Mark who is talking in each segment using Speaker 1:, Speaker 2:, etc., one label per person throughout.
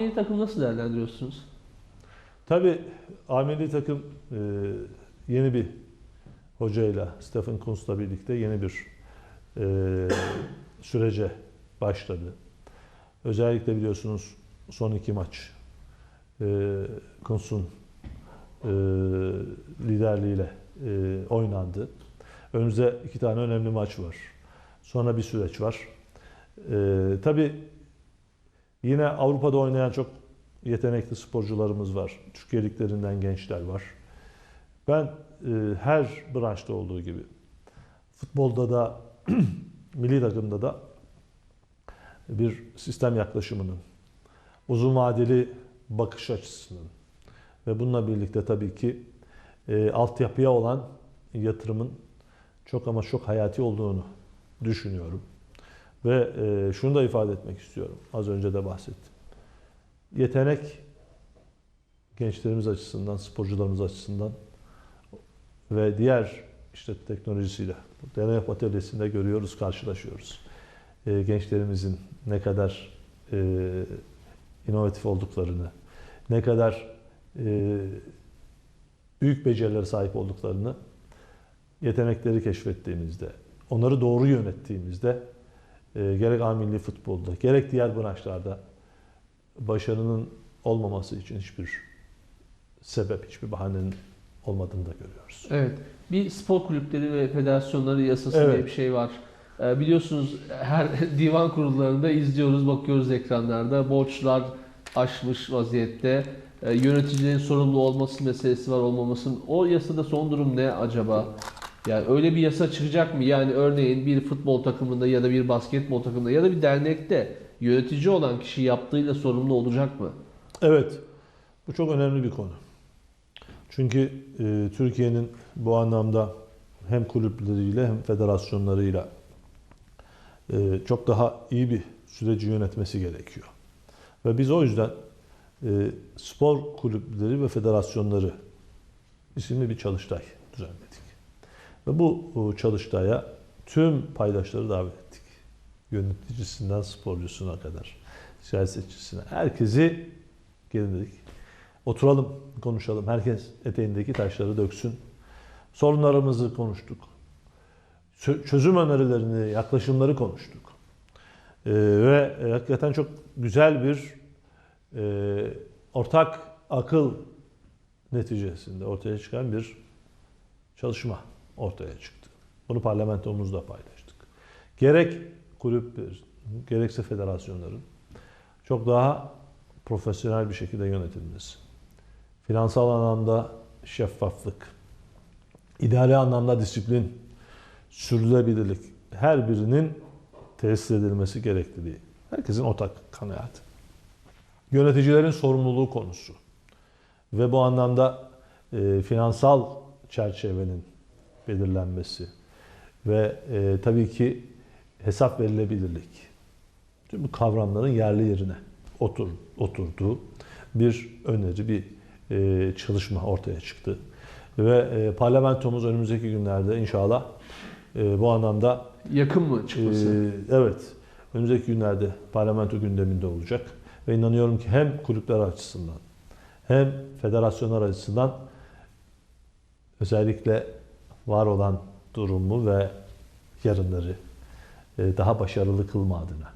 Speaker 1: Milli takım nasıl değerlendiriyorsunuz?
Speaker 2: Tabii A takım e, yeni bir hocayla, Stephen Kuntz'la birlikte yeni bir e, sürece başladı. Özellikle biliyorsunuz son iki maç e, Kuntz'un e, liderliğiyle e, oynandı. Önümüzde iki tane önemli maç var. Sonra bir süreç var. E, tabii yine Avrupa'da oynayan çok yetenekli sporcularımız var. Türkiye gençler var. Ben e, her branşta olduğu gibi futbolda da milli takımda da bir sistem yaklaşımının, uzun vadeli bakış açısının ve bununla birlikte tabii ki e, altyapıya olan yatırımın çok ama çok hayati olduğunu düşünüyorum. Ve e, şunu da ifade etmek istiyorum. Az önce de bahsettim. Yetenek gençlerimiz açısından, sporcularımız açısından ve diğer işte teknolojisiyle, deney atölyesinde görüyoruz, karşılaşıyoruz. E, gençlerimizin ne kadar e, inovatif olduklarını, ne kadar e, büyük becerilere sahip olduklarını yetenekleri keşfettiğimizde, onları doğru yönettiğimizde e, gerek A milli futbolda, gerek diğer branşlarda başarının olmaması için hiçbir sebep, hiçbir bahanenin olmadığını da görüyoruz.
Speaker 1: Evet. Bir spor kulüpleri ve federasyonları yasası
Speaker 2: Evet.
Speaker 1: diye bir şey var. Ee, biliyorsunuz her divan kurullarında izliyoruz, bakıyoruz ekranlarda. Borçlar aşmış vaziyette. Ee, yöneticilerin sorumlu olması meselesi var olmaması. O yasada son durum ne acaba? Yani öyle bir yasa çıkacak mı? Yani örneğin bir futbol takımında ya da bir basketbol takımında ya da bir dernekte yönetici olan kişi yaptığıyla sorumlu olacak mı?
Speaker 2: Evet, bu çok önemli bir konu. Çünkü e, Türkiye'nin bu anlamda hem kulüpleriyle hem federasyonlarıyla e, çok daha iyi bir süreci yönetmesi gerekiyor. Ve biz o yüzden e, spor kulüpleri ve federasyonları isimli bir çalıştay düzenledik. Ve bu e, çalıştaya tüm paydaşları davet ettik. Yöneticisinden sporcusuna kadar, siyasetçisine, herkesi gelin dedik. Oturalım, konuşalım. Herkes eteğindeki taşları döksün. Sorunlarımızı konuştuk. Çö- Çözüm önerilerini, yaklaşımları konuştuk. Ee, ve hakikaten çok güzel bir e, ortak akıl neticesinde ortaya çıkan bir çalışma ortaya çıktı. Bunu parlamentomuzda paylaştık. Gerek kulüpler, gerekse federasyonların çok daha profesyonel bir şekilde yönetilmesi. Finansal anlamda şeffaflık, idari anlamda disiplin, sürdürülebilirlik her birinin tesis edilmesi gerekliliği. Herkesin ortak kanaati. Yöneticilerin sorumluluğu konusu ve bu anlamda e, finansal çerçevenin belirlenmesi ve e, tabii ki hesap verilebilirlik. Tüm bu kavramların yerli yerine otur, oturduğu bir öneri, bir e, çalışma ortaya çıktı. Ve e, parlamentomuz önümüzdeki günlerde inşallah e, bu anlamda
Speaker 1: Yakın mı çıkması?
Speaker 2: ee, evet. Önümüzdeki günlerde parlamento gündeminde olacak. Ve inanıyorum ki hem kulüpler açısından hem federasyonlar açısından özellikle var olan durumu ve yarınları e, daha başarılı kılma adına,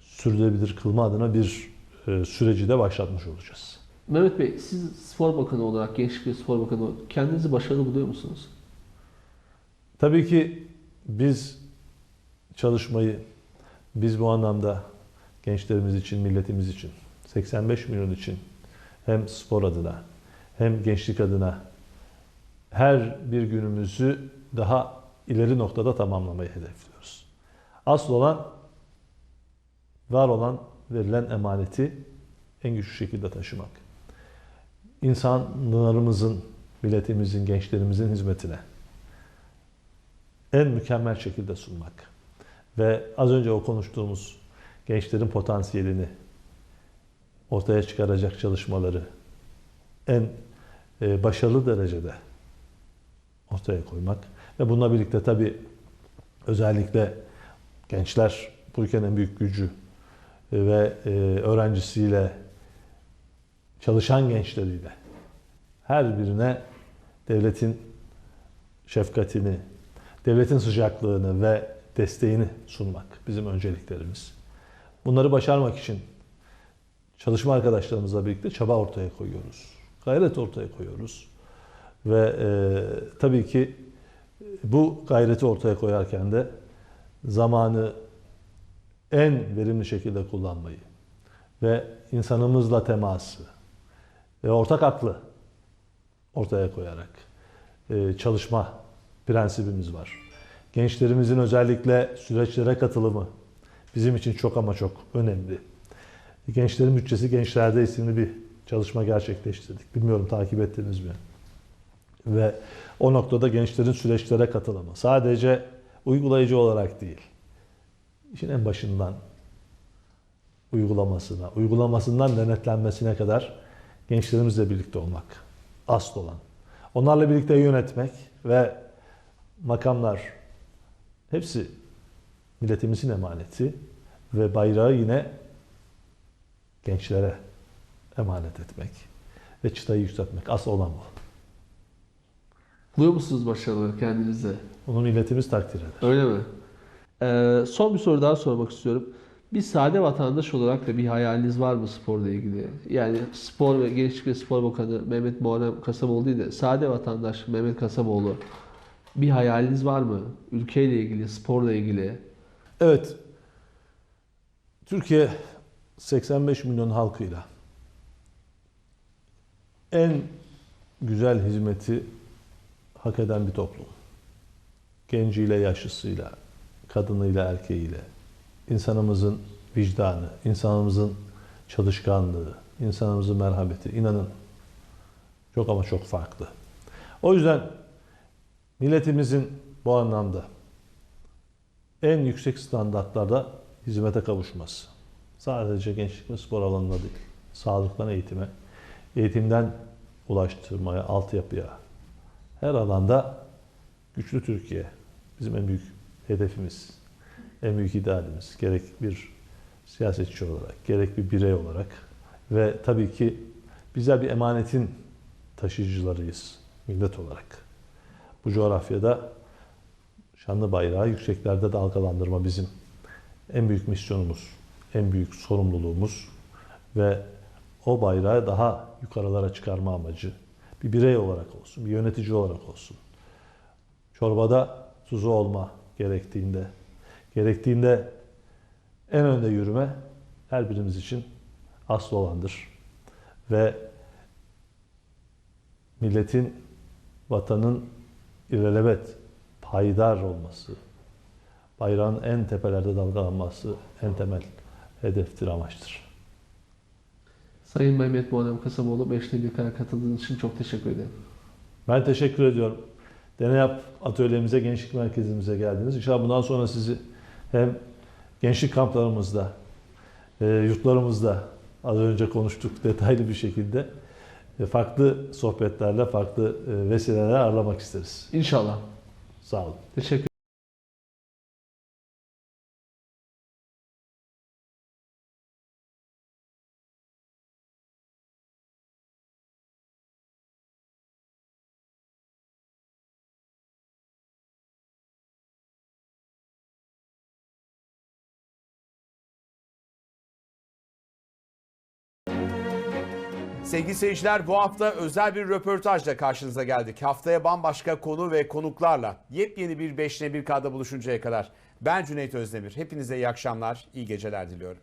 Speaker 2: sürdürülebilir kılma adına bir e, süreci de başlatmış olacağız.
Speaker 1: Mehmet Bey, siz spor bakanı olarak, gençlik ve spor bakanı olarak kendinizi başarılı buluyor musunuz?
Speaker 2: Tabii ki biz çalışmayı, biz bu anlamda gençlerimiz için, milletimiz için, 85 milyon için hem spor adına hem gençlik adına her bir günümüzü daha ileri noktada tamamlamayı hedefliyoruz. Asıl olan var olan verilen emaneti en güçlü şekilde taşımak. İnsanlarımızın, milletimizin, gençlerimizin hizmetine en mükemmel şekilde sunmak. Ve az önce o konuştuğumuz gençlerin potansiyelini ortaya çıkaracak çalışmaları en e, başarılı derecede ortaya koymak. Ve bununla birlikte tabii özellikle gençler bu ülkenin en büyük gücü ve e, öğrencisiyle çalışan gençleriyle her birine devletin şefkatini, devletin sıcaklığını ve desteğini sunmak bizim önceliklerimiz. Bunları başarmak için çalışma arkadaşlarımızla birlikte çaba ortaya koyuyoruz. Gayret ortaya koyuyoruz. Ve e, tabii ki bu gayreti ortaya koyarken de zamanı en verimli şekilde kullanmayı ve insanımızla teması ve ortak aklı ortaya koyarak e, çalışma prensibimiz var. Gençlerimizin özellikle süreçlere katılımı bizim için çok ama çok önemli. Gençlerin Bütçesi Gençlerde isimli bir çalışma gerçekleştirdik. Bilmiyorum takip ettiniz mi? Ve o noktada gençlerin süreçlere katılımı sadece uygulayıcı olarak değil, işin en başından uygulamasına, uygulamasından denetlenmesine kadar gençlerimizle birlikte olmak asıl olan. Onlarla birlikte yönetmek ve makamlar hepsi milletimizin emaneti ve bayrağı yine gençlere emanet etmek ve çıtayı yükseltmek asıl olan bu.
Speaker 1: Buluyor musunuz başarıları kendinize?
Speaker 2: Bunu milletimiz takdir eder.
Speaker 1: Öyle mi? Ee, son bir soru daha sormak istiyorum. Bir sade vatandaş olarak da bir hayaliniz var mı sporla ilgili? Yani Spor ve Gençlik ve Spor Bakanı Mehmet Muharrem Kasaboğlu değil de sade vatandaş Mehmet Kasaboğlu bir hayaliniz var mı? Ülkeyle ilgili, sporla ilgili.
Speaker 2: Evet, Türkiye 85 milyon halkıyla en güzel hizmeti hak eden bir toplum. Genciyle, yaşlısıyla, kadınıyla, erkeğiyle, insanımızın vicdanı, insanımızın çalışkanlığı, insanımızın merhameti inanın çok ama çok farklı. O yüzden milletimizin bu anlamda en yüksek standartlarda hizmete kavuşması. Sadece gençlik ve spor alanında değil, sağlıktan eğitime, eğitimden ulaştırmaya, altyapıya, her alanda güçlü Türkiye bizim en büyük hedefimiz, en büyük idealimiz. Gerek bir siyasetçi olarak, gerek bir birey olarak ve tabii ki bizler bir emanetin taşıyıcılarıyız millet olarak. Bu coğrafyada şanlı bayrağı yükseklerde dalgalandırma bizim en büyük misyonumuz, en büyük sorumluluğumuz ve o bayrağı daha yukarılara çıkarma amacı bir birey olarak olsun, bir yönetici olarak olsun. Çorbada tuzu olma gerektiğinde, gerektiğinde en önde yürüme her birimiz için asıl olandır. Ve milletin, vatanın ilelebet, payidar olması, bayrağın en tepelerde dalgalanması en temel hedeftir, amaçtır.
Speaker 1: Sayın Mehmet Muharrem Kasaboğlu 5 dakikaya katıldığınız için çok teşekkür ederim.
Speaker 2: Ben teşekkür ediyorum. Deneyap atölyemize, gençlik merkezimize geldiniz. İnşallah bundan sonra sizi hem gençlik kamplarımızda, e, yurtlarımızda az önce konuştuk detaylı bir şekilde e, farklı sohbetlerle, farklı e, vesilelerle ağırlamak isteriz.
Speaker 1: İnşallah.
Speaker 2: Sağ olun.
Speaker 1: Teşekkür
Speaker 3: Sevgili seyirciler bu hafta özel bir röportajla karşınıza geldik. Haftaya bambaşka konu ve konuklarla yepyeni bir 5'ne 1K'da buluşuncaya kadar ben Cüneyt Özdemir. Hepinize iyi akşamlar, iyi geceler diliyorum.